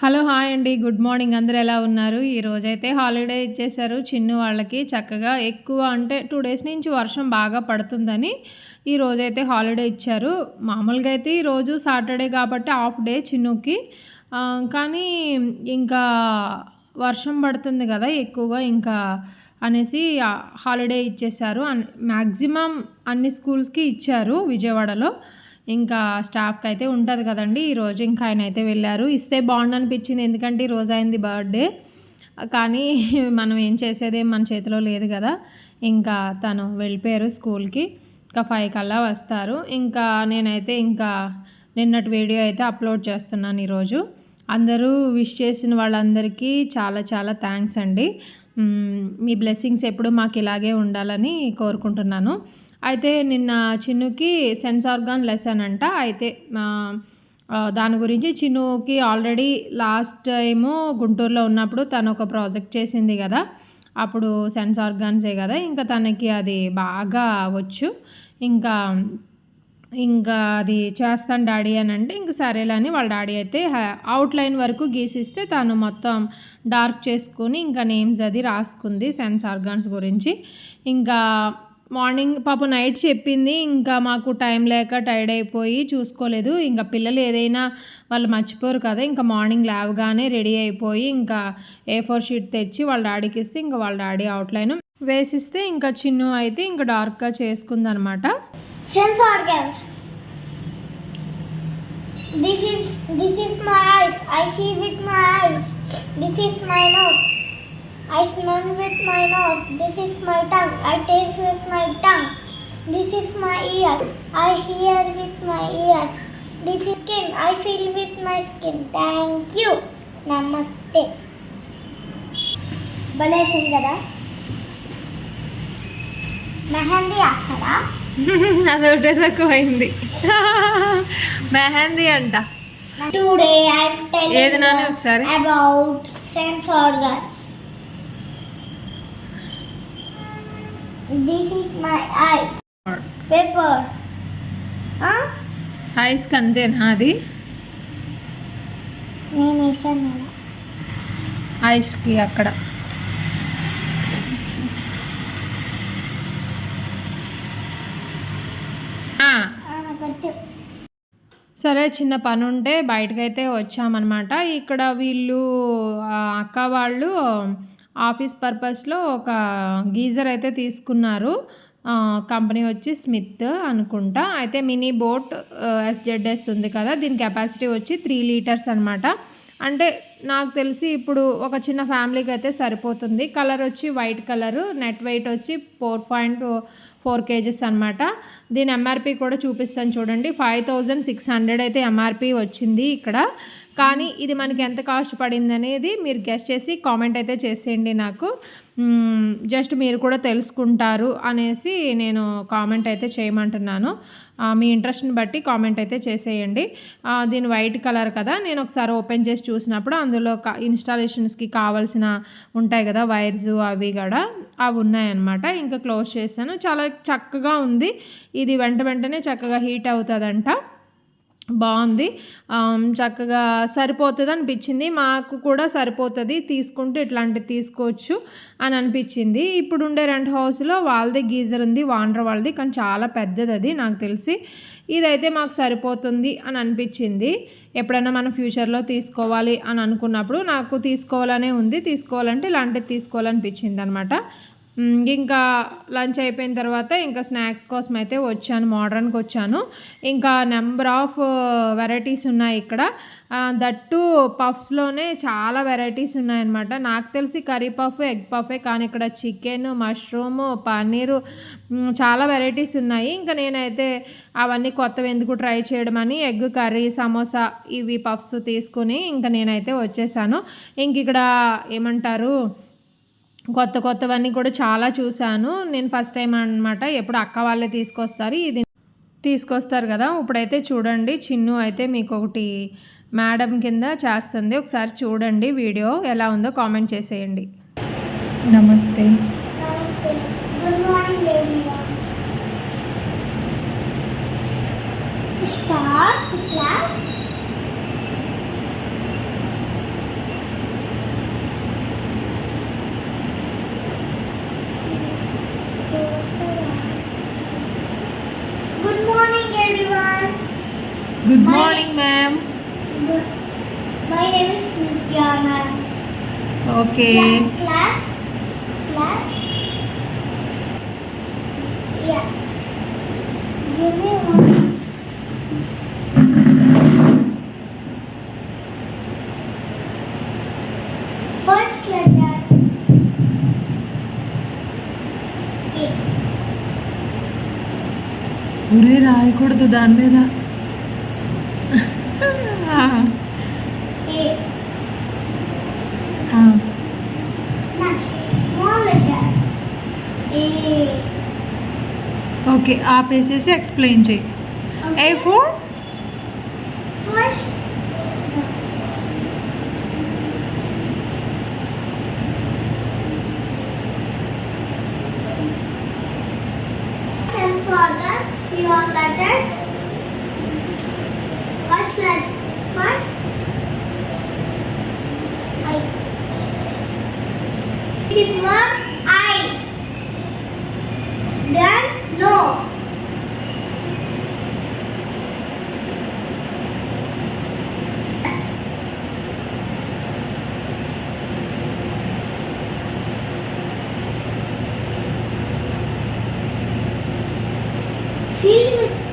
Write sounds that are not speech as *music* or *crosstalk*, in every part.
Hello hi అండి. Good morning. అందరూ ఎలా ఉన్నారు? ఈ రోజైతే హాలిడే ఇచ్చేశారు చిన్ను వాళ్ళకి. చక్కగా ఎక్కువ అంటే టూ డేస్ నుంచి వర్షం బాగా పడుతుందని ఈ రోజైతే హాలిడే ఇచ్చారు. మామూలుగా అయితే ఈరోజు సాటర్డే కాబట్టి హాఫ్ డే చిన్నుకి. కానీ ఇంకా వర్షం పడుతుంది కదా ఎక్కువగా ఇంకా అనేసి హాలిడే ఇచ్చేశారు. అన్ మ్యాక్సిమం అన్ని స్కూల్స్కి ఇచ్చారు విజయవాడలో. ఇంకా స్టాఫ్కి అయితే ఉంటుంది కదండి ఈరోజు ఇంకా ఆయన అయితే వెళ్ళారు. ఇస్తే బాగుండు అనిపించింది ఎందుకంటే ఈ రోజు అయింది బర్త్డే. కానీ *laughs* మనం ఏం చేసేది మన చేతిలో లేదు కదా. ఇంకా తను వెళ్ళిపోయారు స్కూల్కి. ఇంకా ఫైవ్ కల్లా వస్తారు. ఇంకా నేనైతే ఇంకా నిన్నటి వీడియో అయితే అప్లోడ్ చేస్తున్నాను ఈరోజు. అందరూ విష్ చేసిన వాళ్ళందరికీ చాలా చాలా థ్యాంక్స్ అండి. మీ బ్లెస్సింగ్స్ ఎప్పుడు మాకు ఇలాగే ఉండాలని కోరుకుంటున్నాను. అయితే నిన్న చిన్నుకి సెన్స్ ఆర్గాన్ లెసన్ అంట. అయితే దాని గురించి చిన్నుకి ఆల్రెడీ లాస్ట్ టైము గుంటూరులో ఉన్నప్పుడు తను ఒక ప్రాజెక్ట్ చేసింది కదా. అప్పుడు సెన్స్ ఆర్గాన్సే కదా. ఇంకా తనకి అది బాగా వచ్చు. ఇంకా ఇంకా అది చేస్తాను డాడీ అని అంటే ఇంక సరేలే అని వాళ్ళ డాడీ అయితే అవుట్లైన్ వరకు గీసిస్తే తను మొత్తం డార్క్ చేసుకుని ఇంకా నేమ్స్ అది రాసుకుంది సెన్స్ ఆర్గాన్స్ గురించి. ఇంకా మార్నింగ్ పాప నైట్ చెప్పింది ఇంకా మాకు టైం లేక టైర్డ్ అయిపోయి చూసుకోలేదు ఇంకా పిల్లలు ఏదైనా వాళ్ళు మర్చిపోరు కదా ఇంకా మార్నింగ్ లేవగానే రెడీ అయిపోయి ఇంకా ఏ ఫోర్ షీట్ తెచ్చి వాళ్ళ డాడీకి ఇస్తే ఇంకా వాళ్ళ డాడీ అవుట్లైన్ వేసిస్తే ఇంకా చిన్ను అయితే ఇంకా డార్క్గా చేసుకుందనమాట This is this is my eyes. I see with my eyes. This is my nose. I smell with my nose. This is my tongue. I taste with my tongue. This is my ears. I hear with my ears. This is skin. I feel with my skin. Thank you. Namaste. భలే వచ్చింది కదా మెహందీ వేస్తారా అదొకటే తక్కువైంది మెహందీ అంట Today I'm telling ఏది నాని ఒకసారి? about sense organs. This is my eyes. Paper. Huh? ఐస్కి అంతేనా అది నేను వేసాను ఐస్కి అక్కడ సరే చిన్న పని ఉంటే బయటకైతే వచ్చామన్నమాట ఇక్కడ వీళ్ళు అక్క వాళ్ళు ఆఫీస్ పర్పస్లో ఒక గీజర్ అయితే తీసుకున్నారు. కంపెనీ వచ్చి స్మిత్ అనుకుంటా. అయితే మినీ బోట్ ఎస్జెడ్ఎస్ ఉంది కదా దీని కెపాసిటీ వచ్చి త్రీ లీటర్స్ అనమాట అంటే నాకు తెలిసి ఇప్పుడు ఒక చిన్న ఫ్యామిలీకి అయితే సరిపోతుంది. కలర్ వచ్చి వైట్ కలరు నెట్ వెయిట్ వచ్చి ఫోర్ పాయింట్ ఫోర్ కేజెస్ అనమాట దీని ఎంఆర్పి కూడా చూపిస్తాను చూడండి. ఫైవ్ థౌజండ్ సిక్స్ హండ్రెడ్ అయితే ఎంఆర్పి వచ్చింది ఇక్కడ. కానీ ఇది మనకి ఎంత కాస్ట్ పడింది అనేది మీరు గెస్ట్ చేసి కామెంట్ అయితే చేసేయండి నాకు. జస్ట్ మీరు కూడా తెలుసుకుంటారు అనేసి నేను కామెంట్ అయితే చేయమంటున్నాను. మీ ఇంట్రెస్ట్ని బట్టి కామెంట్ అయితే చేసేయండి. దీని వైట్ కలర్ కదా. నేను ఒకసారి ఓపెన్ చేసి చూసినప్పుడు అందులో ఇన్స్టాలేషన్స్కి కావాల్సిన ఉంటాయి కదా వైర్స్ అవి కూడా అవి ఉన్నాయన్నమాట. ఇంకా క్లోజ్ చేశాను. చాలా చక్కగా ఉంది. ఇది వెంట వెంటనే చక్కగా హీట్ అవుతుందంట. బాగుంది. చక్కగా సరిపోతుంది అనిపించింది. మాకు కూడా సరిపోతుంది. తీసుకుంటే ఇట్లాంటివి తీసుకోవచ్చు అని అనిపించింది. ఇప్పుడు ఉండే రెంట్ హౌస్లో వాళ్ళది గీజర్ ఉంది వాండర్ వాళ్ళది కానీ చాలా పెద్దది అది నాకు తెలిసి. ఇదైతే మాకు సరిపోతుంది అని అనిపించింది. ఎప్పుడైనా మనం ఫ్యూచర్లో తీసుకోవాలి అని అనుకున్నప్పుడు నాకు తీసుకోవాలనే ఉంది. తీసుకోవాలంటే ఇలాంటిది తీసుకోవాలనిపించింది అనమాట ఇంకా లంచ్ అయిపోయిన తర్వాత ఇంకా స్నాక్స్ కోసం అయితే వచ్చాను మోడర్న్కి వచ్చాను. ఇంకా నెంబర్ ఆఫ్ వెరైటీస్ ఉన్నాయి ఇక్కడ. దట్టు పఫ్స్లోనే చాలా వెరైటీస్ ఉన్నాయన్నమాట. నాకు తెలిసి కర్రీ పఫ్ ఎగ్ పఫే కానీ ఇక్కడ చికెన్ మష్రూమ్ పన్నీరు చాలా వెరైటీస్ ఉన్నాయి. ఇంకా నేనైతే అవన్నీ కొత్తవి ఎందుకు ట్రై చేయడం అని ఎగ్ కర్రీ సమోసా ఇవి పఫ్స్ తీసుకుని ఇంకా నేనైతే వచ్చేసాను. ఇంక ఇక్కడ ఏమంటారు కొత్త కొత్తవన్నీ కూడా చాలా చూశాను. నేను ఫస్ట్ టైం అనమాట ఎప్పుడు అక్క వాళ్ళే తీసుకొస్తారు. ఇది తీసుకొస్తారు కదా. ఇప్పుడైతే చూడండి. చిన్ను అయితే మీకు ఒకటి మేడం కింద చేస్తుంది. ఒకసారి చూడండి వీడియో ఎలా ఉందో కామెంట్ చేసేయండి. నమస్తే. Start class. My name is Nitya, ma'am. Okay Yeah, class. Class. Yeah. Give me one. First letter. A. ఒరే రాయకూడదు దాని మీద ఓకే ఆపేసేసి ఎక్స్ప్లెయిన్ చేయి ఏ Okay. Four First. Sense organs, your letter. First letter. First. Eyes. This is what eyes. Then no. See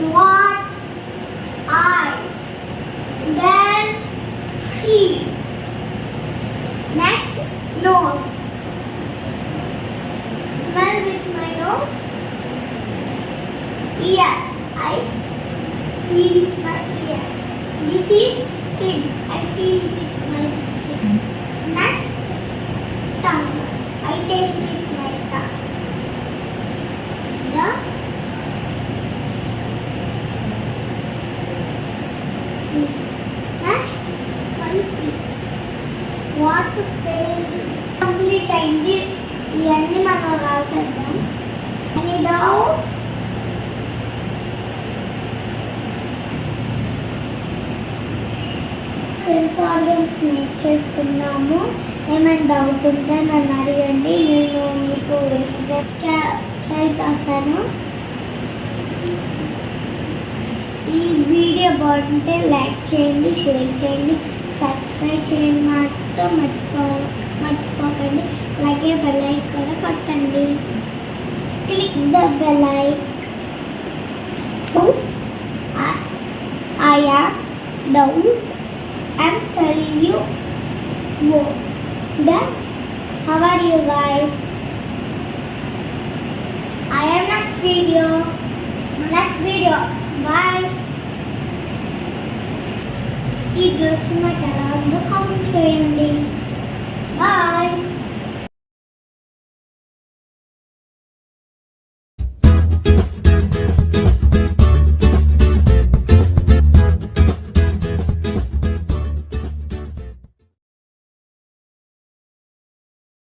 what eyes. Then feet. Next nose. Smell with my nose. Ears. I feel with my ears. This is skin. I feel with my skin. Next tongue. I taste with problems meet చేసుకున్నాము. ఏమైనా doubt ఉంటే నన్ను అడగండి. నేను మీకు try చేస్తాను. ఈ video బాగుంటే లైక్ చేయండి షేర్ చేయండి సబ్స్క్రైబ్ చేయండి. మాత్రం మర్చిపో మర్చిపోకండి. అలాగే బెల్ ఐక్ కూడా కొట్టండి. క్లిక్ ద బెల్ ఐక్ యాప్ yam doubt answer you more. Then, how are you guys? I am next video. Next video. Bye. ఈ డ్రెస్ నాకు ఎలా ఉందో కామెంట్ చేయండి